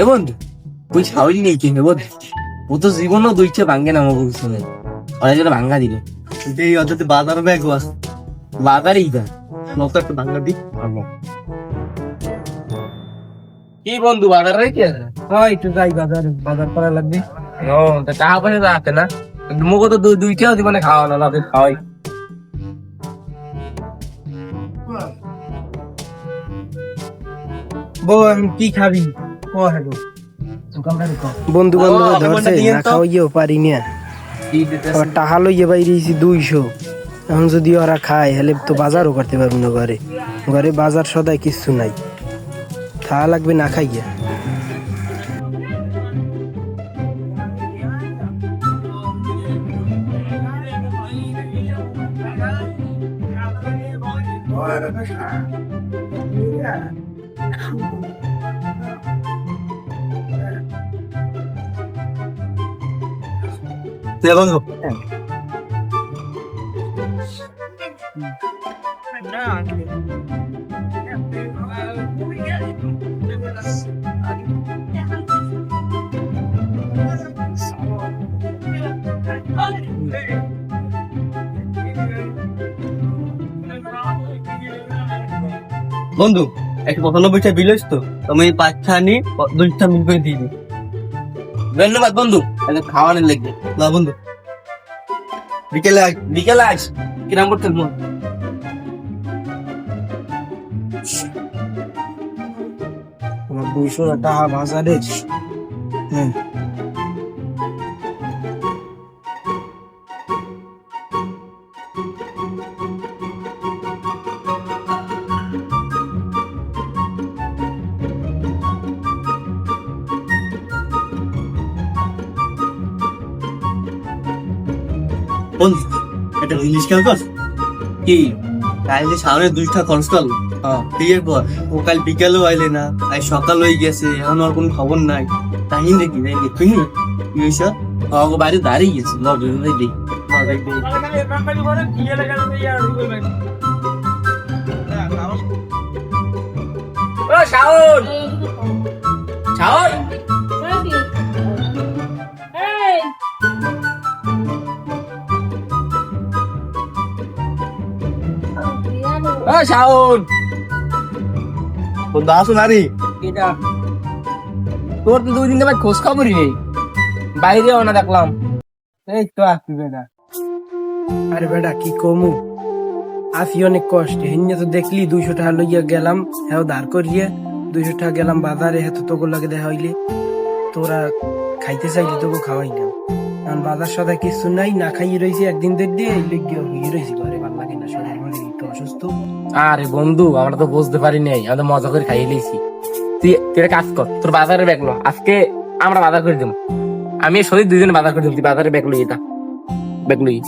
এ বন্ধু তুই ছাউলি নেই কিনবে বন্ধু? ও তো জীবনও দুইটা ভাঙ্গে না আমাকে শুনে অনেক জন্য ভাঙ্গা দিল। এই অর্থাৎ বাজার ব্যাগ বাস। বাজারেই দা নত একটা ভাঙ্গা দি। কি বন্ধু বাজার রে কি আছে? হ্যাঁ একটু যাই বাজার বাজার করা লাগবে। ও তা টাকা পয়সা তো আছে না। মুখে তো দুই দুইটাও জীবনে খাওয়া না লাগে খাওয়াই। বউ কি খাবি? বন্ধু বান্ধব ধরছে না খাওয়াইও পারি না। আবার টাকা লইয়ে বাইরেছি দুইশো। এখন যদি ওরা খায় হলে তো বাজারও করতে পারব না ঘরে। ঘরে বাজার সদাই কিচ্ছু নাই। খাওয়া লাগবে না খাইয়া। তুই বন্ধু। বন্ধু একটা পঁচানব্বইটা বিল তো। তুমি পাঁচটা আনি দুইটা মিল করে দিয়ে দিই। ধন্যবাদ বন্ধু। তাহলে খাওয়ানোর লাগবে না বন্ধু। বিকেলে। বিকেলে আস কিরাম করতে মন তোমার দুইশো টাকা বাজারে হ্যাঁ। বন্ধু একটা জিনিস খেয়াল কর? কি? কাল যে সামনে দুইটা খরচ করল হ্যাঁ বিয়ের পর ও কাল বিকেলেও আইলে না আজ সকাল হয়ে গেছে এখন আর কোনো খবর নাই। তাই দেখি তাই দেখি কি হয়েছে? আমাকে বাড়ি দাঁড়িয়ে গেছে। লবি দেখি। না, দেখবি। ও শাওন শাওন ও শাওন। বন্ধু আসো নারী। এটা তোর তো দুই দিন ধরে খোঁজ খবরই নেই। বাইরেও না দেখলাম। এই তো আসবে না আরে বেটা কি কমু? আসি অনেক কষ্ট। হিন্যে তো দেখলি দুইশো টাকা লইয়া গেলাম হ্যাঁ ধার করিয়ে। দুইশো টাকা গেলাম বাজারে হ্যাঁ তোকে লাগে দেখা হইলে। তোরা খাইতে চাইলে তোকে খাওয়াইলাম কারণ বাজার সদা কিছু নাই না খাইয়ে রয়েছি একদিন দেখ দিয়ে এই হয়ে রয়েছি ঘরে ভালো লাগে না শরীর অসুস্থ? আরে বন্ধু, আমরা তো বুঝতে পারি নাই, আমরা মজা করে খাইয়ে দিয়েছি। তুই তুই কাজ কর, তোর বাজারে ব্যাগ আজকে আমরা বাজার করে দেবো। আমি সরি দুইজন বাজার করে দেবো, তুই বাজারে ব্যাগ এটা ব্যাগ লই